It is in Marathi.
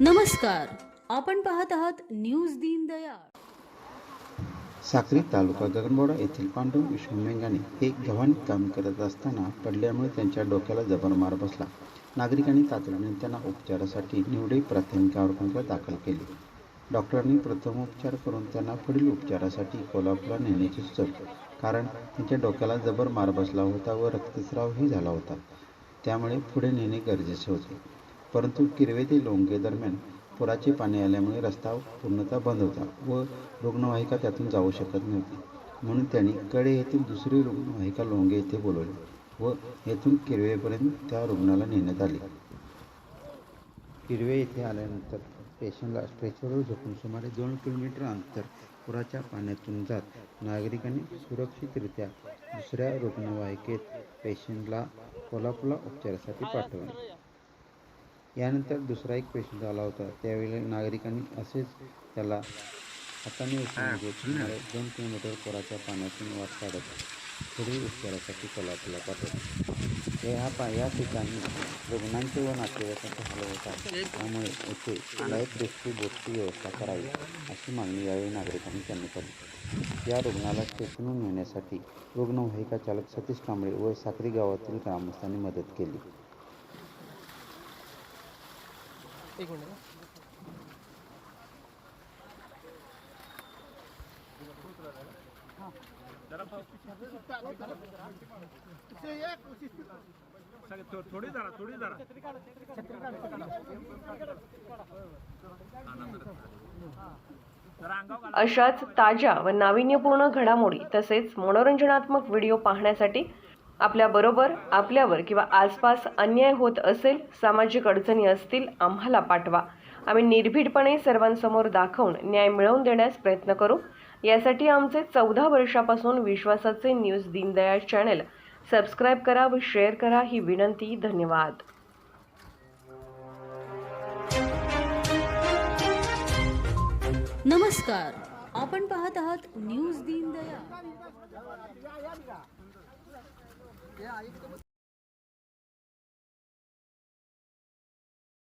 नमस्कार. आपण पाहत आहात न्यूज दीनदयाळ साक्री तालुका गगनबोडा येथील पांडू विश्वमेंगाने हे गव्हाण काम करत असताना पडल्यामुळे त्यांच्या डोक्याला जबर मार बसला. नागरिकांनी तातडीने त्यांना उपचारासाठी निवडे प्राथमिक आरोग्याला दाखल केले. डॉक्टरांनी प्रथमोपचार करून त्यांना पुढील उपचारासाठी कोल्हापूरला नेण्याचे सुचवले कारण त्यांच्या डोक्याला जबर मार बसला होता व रक्तस्रावही झाला होता. त्यामुळे पुढे नेणे गरजेचे होते. परंतु किरवे ते लोंगे दरम्यान पुराचे पाणी आल्यामुळे रस्ता पूर्णतः बंद होता व रुग्णवाहिका त्यातून जाऊ शकत नव्हती. म्हणून त्यांनी कडे येथील दुसरी रुग्णवाहिका लोंगे येथे बोलवली व येथून किरवेपर्यंत त्या रुग्णाला नेण्यात आले. किरवे येथे आल्यानंतर पेशंटला स्ट्रेचरवर झोपून सुमारे दोन किलोमीटर अंतर पुराच्या पाण्यातून जात नागरिकांनी सुरक्षितरित्या दुसऱ्या रुग्णवाहिकेत पेशंटला कोल्हापूरला उपचारासाठी पाठवले. यानंतर दुसरा एक पेशंट आला होता. त्यावेळी नागरिकांनी असेच त्याला हाताने सुमारे दोन किलोमीटर पुराच्या पाण्यातून वाट काढत पुढील उपचारासाठी कोल्हापूरला पाठवले. या पा या ठिकाणी रुग्णांचे व नातेवाईकांचे हाल होतात त्यामुळे येथे लाईफ रेस्क्यू बोटची व्यवस्था करावी अशी मागणी यावेळी नागरिकांनी त्यांनी केली. या रुग्णाला चेतवून नेण्यासाठी रुग्णवाहिका चालक सतीश कांबळे व साक्री गावातील ग्रामस्थांनी मदत केली. थो- थोडी जरा थोडी जरा. अशाच ताज्या व नाविन्यपूर्ण घडामोडी तसेच मनोरंजनात्मक व्हिडिओ पाहण्यासाठी आपल्याबरोबर आपल्यावर किंवा आसपास अन्याय होत असेल सामाजिक अडचणी असतील आम्हाला पाठवा. आम्ही निर्भीडपणे सर्वांसमोर दाखवून न्याय मिळवून देण्यास प्रयत्न करू. यासाठी आमचे चौदा वर्षापासून विश्वासाचे न्यूज दीनदयाळ चॅनल सबस्क्राईब करा व शेअर करा ही विनंती. धन्यवाद. नमस्कार. आपण पाहत आहात न्यूज दीनदयाळ. 别啊，一个都不。